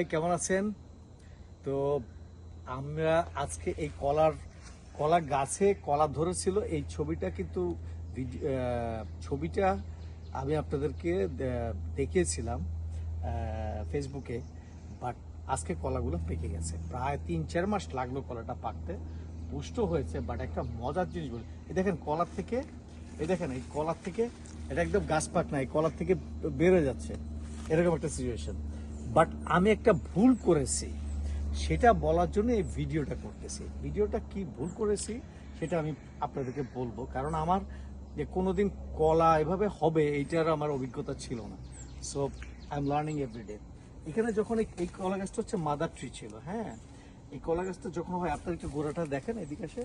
সবাই কেমন আছেন? তো আমরা আজকে এই কলার, কলা গাছে কলা ধরেছিল। এই ছবিটা কিন্তু ছবিটা আমি আপনাদেরকে দেখিয়েছিলাম ফেসবুকে। বাট আজকে কলাগুলো পেকে গেছে। প্রায় তিন, চার মাস লাগল কলাটা পাকতে। পুষ্ট হয়েছে, বাট একটা মজার জিনিস বলি। এই দেখেন কলার থেকে, এই দেখেন, এই কলার থেকে, এটা একদম গাছ পাক না, এই কলার থেকে বেরোয় যাচ্ছে। এরকম একটা সিচুয়েশন বাট আমি একটা ভুল করেছি। সেটা বলার জন্য এই ভিডিওটা করতেছি। ভিডিওটা কি ভুল করেছি সেটা আমি আপনাদেরকে বলব। কারণ আমার যে কোনোদিন কলা এভাবে হবে, এইটার আমার অভিজ্ঞতা ছিল না। So I am learning everyday এখানে যখন এই- এই কলা গাছটা হচ্ছে মাদার ট্রি ছিল হ্যাঁ? এই কলা গাছটা যখন হয়, আপনার একটু গোড়াটা দেখেন এদিকে এসে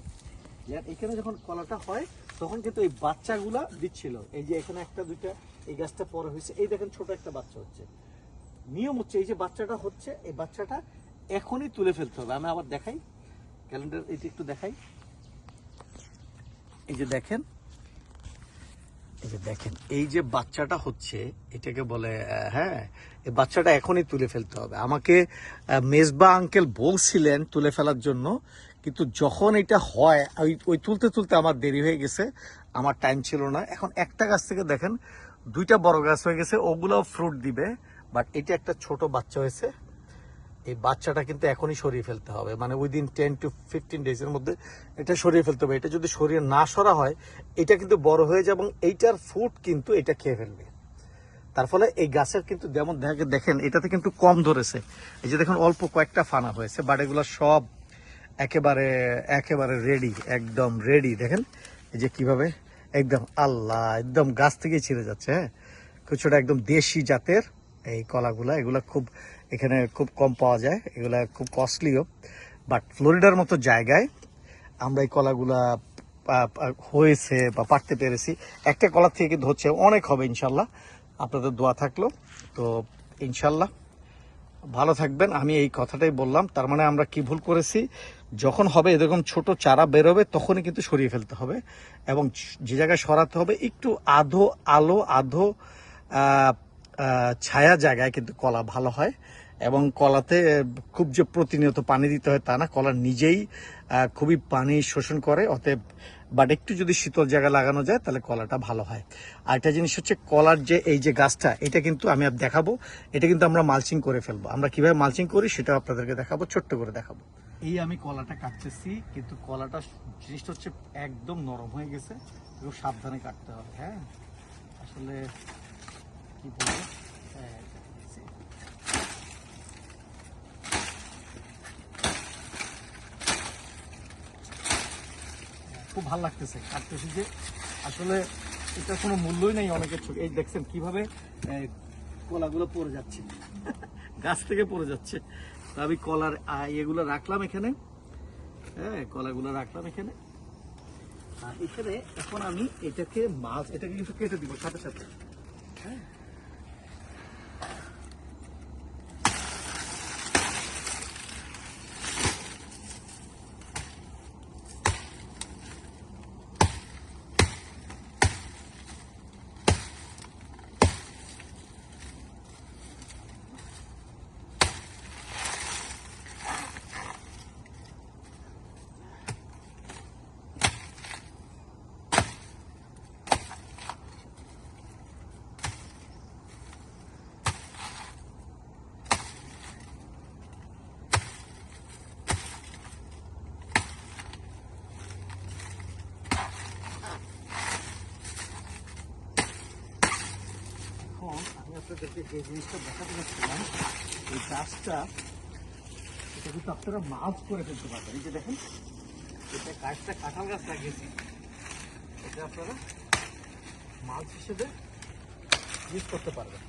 এখানে যখন কলাটা হয়, তখন কিন্তু এই বাচ্চাগুলা দিচ্ছিল। এই যে এখানে একটা, দুইটা, এই গাছটা পরে হয়েছে। এই দেখেন ছোট একটা বাচ্চা হচ্ছে। নিয়ম হচ্ছে এই যে বাচ্চাটা হচ্ছে, এই বাচ্চাটা এখনই তুলে ফেলতে হবে। আমি আবার দেখাই, ক্যালেন্ডার এটা একটু দেখাই। এই যে দেখেন, এই যে দেখেন, এই যে বাচ্চাটা হচ্ছে, এটাকে বলে হ্যাঁ এই বাচ্চাটা এখনই তুলে ফেলতে হবে। আমাকে মেজবা আঙ্কেল বলছিলেন তুলে ফেলার জন্য, কিন্তু যখন এটা হয়, ওই ওই তুলতে তুলতে আমার দেরি হয়ে গেছে, আমার টাইম ছিল না। এখন একটা গাছ থেকে দেখেন, দুইটা বড় গাছ হয়ে গেছে, ওগুলোও ফ্রুট দিবে। বাট এটা একটা ছোট বাচ্চা হয়েছে। এই বাচ্চাটা কিন্তু এখনই সরিয়ে ফেলতে হবে। মানে উইদিন টেন টু ফিফটিন ডেজের মধ্যে এটা সরিয়ে ফেলতে হবে। এটা যদি সরিয়ে না সরা হয়, এটা কিন্তু বড় হয়ে যায় এবং এইটার ফুড কিন্তু এটা খেয়ে ফেলবে। তার ফলে এই গাছের কিন্তু যেমন দেখে- দেখেন, এটাতে কিন্তু কম ধরেছে। এই যে দেখুন, অল্প কয়েকটা ফানা হয়েছে বাট এগুলো সব একেবারে একেবারে রেডি একদম রেডি দেখেন, এই যে কীভাবে, একদম আল্লাহ, একদম গাছ থেকেই ছিঁড়ে যাচ্ছে হ্যাঁ? কিছুটা একদম দেশি জাতের এই কলাগুলা, এগুলা খুব এখানে খুব কম পাওয়া যায়, এগুলা খুব কস্টলিও বাট ফ্লোরিডার মতো জায়গায় আমরা এই কলাগুলা হয়েছে বা পারতে পেরেছি। একটা কলার থেকে কিন্তু হচ্ছে অনেক হবে ইনশাল্লাহ। আপনাদের দোয়া থাকল। তো ইনশাল্লাহ ভালো থাকবেন। আমি এই কথাটাই বললাম, তার মানে আমরা কি ভুল করেছি? যখন হবে এরকম ছোট চারা বেরোবে, তখনই কিন্তু সরিয়ে ফেলতে হবে এবং যে জায়গায় সরাতে হবে, একটু আধো আলো, আধো ছায়া জায়গায় কিন্তু কলা ভালো হয় এবং কলাতে খুব যে প্রতিনিয়ত পানি দিতে হয় তা না, কলা নিজেই খুবই পানি শোষণ করে, অতএব বাট একটু যদি শীতল জায়গা লাগানো যায় তাহলে কলাটা ভালো হয়। আর একটা জিনিস হচ্ছে কলার যে, এই যে গাছটা, এটা কিন্তু আমি আর দেখাবো, এটা কিন্তু আমরা মালচিং করে ফেলব। আমরা কীভাবে মালচিং করি সেটা আপনাদেরকে দেখাবো, ছোট্ট করে দেখাবো। এই আমি কলাটা কাটতেছি, কিন্তু কলাটা জিনিসটা হচ্ছে একদম নরম হয়ে গেছে সাবধানে কাটতে হবে হ্যাঁ? আসলে কি বলব। খুব ভালো লাগতেছে। কাটতেছি যে আসলে এটা কোনো মূল্যই নেই অনেকের চোখে। এই দেখছেন কীভাবে কলাগুলো পড়ে যাচ্ছে। গাছ থেকে পড়ে যাচ্ছে। আমি কলার এগুলো রাখলাম এখানে। হ্যাঁ কলাগুলো রাখলাম এখানে। আর এখানে এখন আমি এটাকে মাছ এটাকে কিন্তু কেটে দিব সাথে সাথে। হ্যাঁ এখন আমি আপনাদেরকে যে জিনিসটা দেখাতে যাচ্ছিলাম, এই গাছটা, এটা কিন্তু আপনারা মাছ করে ফেলতে পারবেন। এই যে দেখেন, এটা গাছটা কাঁঠাল গাছ লাগিয়েছি। এটা আপনারা মাছ হিসেবে ইউজ করতে পারবেন।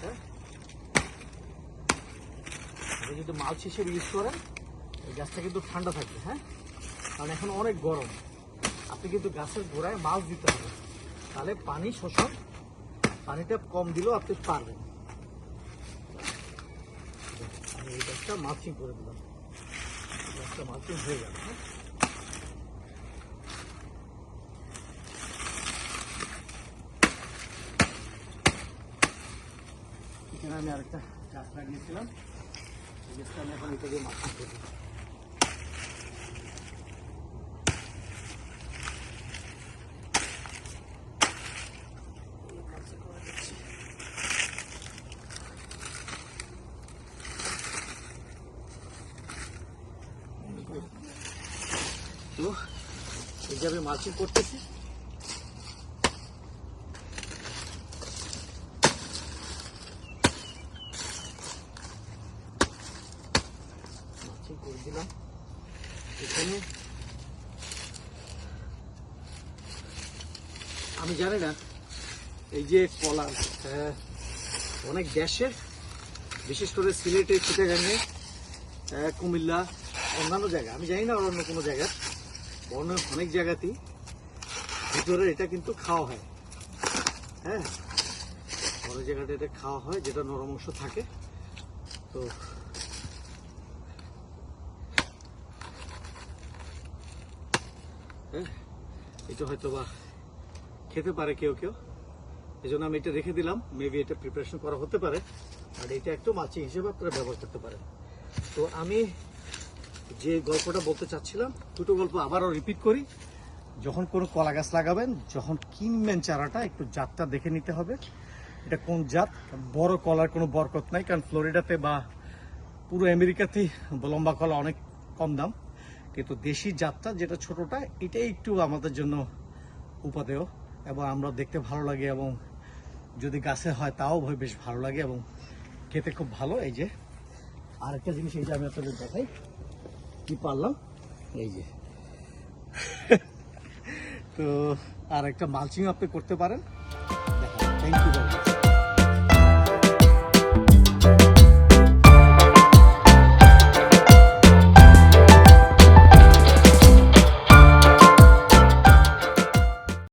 হ্যাঁ? যদি মাছ হিসেবে ইউজ করেন, এই গাছটা কিন্তু ঠান্ডা থাকবে হ্যাঁ? কারণ এখন অনেক গরম। আপনি কিন্তু গাছের গোড়ায় মাছ দিতে হবে। তাহলে পানি শোষণ পানিটা কম দিলেও আপনি পারবেন। আমি এই গাছটা মালচিং করে দিলাম। গাছটা মালচিং হয়ে গেল হ্যাঁ? এখানে আমি আরেকটা গাছ লাগিয়েছিলাম। গাছটা আমি এখন এটা দিয়ে মাটি করি তো এই যে আমি মালচিং করতেছি। আমি জানি না এই যে কলা অনেক দেশে বিশেষ করে সিলেটে চিটাগাঙ্গে আহ, কুমিল্লা অন্যান্য জায়গা, আমি জানি না অন্য কোনো জায়গা অন্য অনেক জায়গাতেই ভিতরে এটা কিন্তু খাওয়া হয়। হ্যাঁ? অনেক জায়গাতে এটা খাওয়া হয়, যেটা নরম অংশ থাকে। তো হ্যাঁ এটা হয়তো বা খেতে পারে কেউ কেউ। এই জন্য আমি এটা রেখে দিলাম। মেবি এটা প্রিপারেশন করা হতে পারে। আর এটা একটু মাছি হিসেবে আপনারা ব্যবহার করতে পারেন। তো আমি যে গল্পটা বলতে চাচ্ছিলাম, দুটো গল্প আবারও রিপিট করি। যখন কোনো কলা গাছ লাগাবেন, যখন কিনবেন চারাটা, একটু জাতটা দেখে নিতে হবে। এটা কোন জাত? বড় কলার কোনো বরকত নাই, কারণ ফ্লোরিডাতে বা পুরো আমেরিকাতেই লম্বা কলা অনেক কম দাম। কিন্তু দেশি জাতটা যেটা ছোটটা, এটাই একটু আমাদের জন্য উপাদেয় এবং আমরা দেখতে ভালো লাগে এবং যদি গাছে হয় তাও বেশ ভালো লাগে এবং খেতে খুব ভালো। এই যে আরেকটা জিনিস, এই যে আমি আপনাদের দেখাই। কি পারলাম? এই যে। তো আর একটা মালচিং আপনি করতে পারেন। Thank you